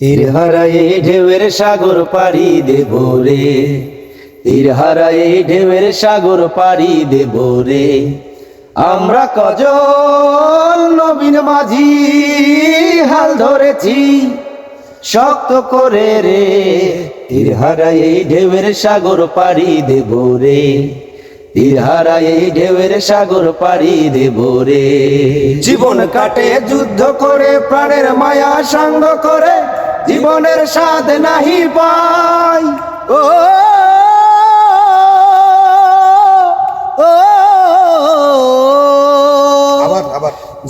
তীর হারায়ে ঢেউয়ের সাগর পাড়ি দেব রে। তীর হারায়ে ঢেউয়ের সাগর পাড়ি দেব রে। আমরা কজন নবীন মাঝি হাল ধরেছি শক্ত করে রে। তীর হারায়ে ঢেউয়ের সাগর পাড়ি দেব রে। তীর হারায়ে ঢেউয়ের সাগর পাড়ি দেব রে। জীবন কাটে যুদ্ধ করে, প্রাণের মায়া সঙ্গ করে। জীবনের স্বাদ নাহি পাই। ও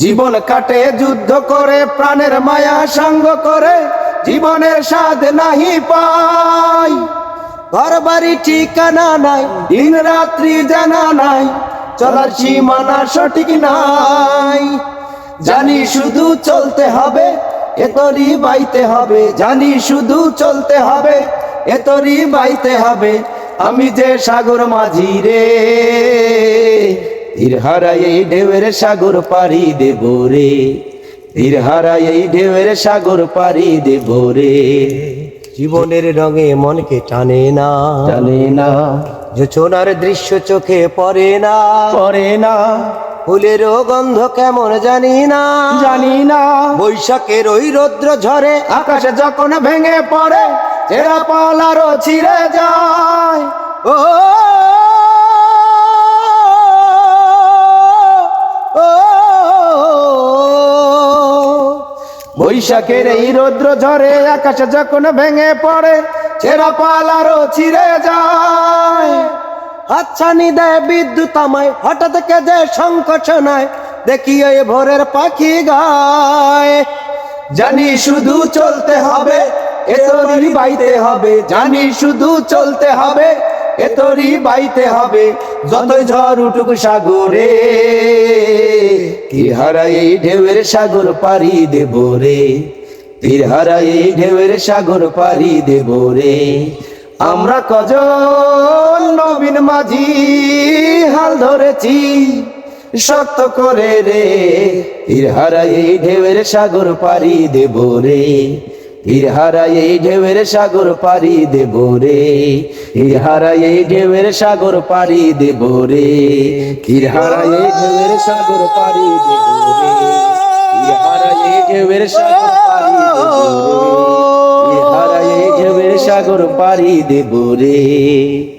জীবন কাটে যুদ্ধ করে প্রাণের মায়া সঙ্গ করে জীবনের স্বাদ নাহি পাই। ঘর বাড়ি ঠিকানা নাই দিন রাত্রি জানা নাই চলার সীমানা সঠিক নাই। জানি শুধু চলতে হবে এতরি বাইতে হবে জানি শুধু চলতে হবে। এতরি বাইতে হবে আমি যে সাগর মাঝি রে। তীর হারাই ঢেউয়ের সাগর পাড়ি দেব রে। তীর হারাই ঢেউয়ের সাগর পাড়ি দেব রে। জীবনের রঙে মনকে টানে না। জানে না। যোচনার দৃশ্য চোখে পড়ে না। করে না। ফুলেরও গন্ধ কেমন জানি না। জানি না। বৈশাখের ওই রৌদ্র ঝরে আকাশে যখন ভেঙে পড়ে চেরা পালারও ছিঁড়ে যায়। ও বৈশাখের এই রৌদ্র ঝরে আকাশে যখন ভেঙে পড়ে চেরা পালারও ছিঁড়ে যায়। হাতছানি দেয় বিদ্যুৎ আমায়, হঠাৎ কেঁদে শঙ্খ শোনায় দেখি ওই ভোরের পাখি গায়। জানি শুধু চলতে হবে এতরি বাইতে হবে। জানি শুধু চলতে হবে এতরি বাইতে হবে, যতই ঝড় উঠুক সাগরে, তীর হারাই ঢেউয়ের সাগর পারি দেব রে। তীর হারাই ঢেউয়ের সাগর পারি দেব রে। আমরা কজন মাঝি হাল ধরেছি, শক্ত করে রে। তীর হারাই ঢেউয়ের সাগর পারি দেব রে। তীর হারাই ঢেউয়ের সাগর পারি দেব রে। তীর হারাই ঢেউয়ের সাগর পারি দেব রে। তীর হারাই ঢেউয়ের সাগর পারি দেব রে। তীর হারাই ঢেউয়ের সাগর পারি দেব রে। সাগর পারি দেব রে।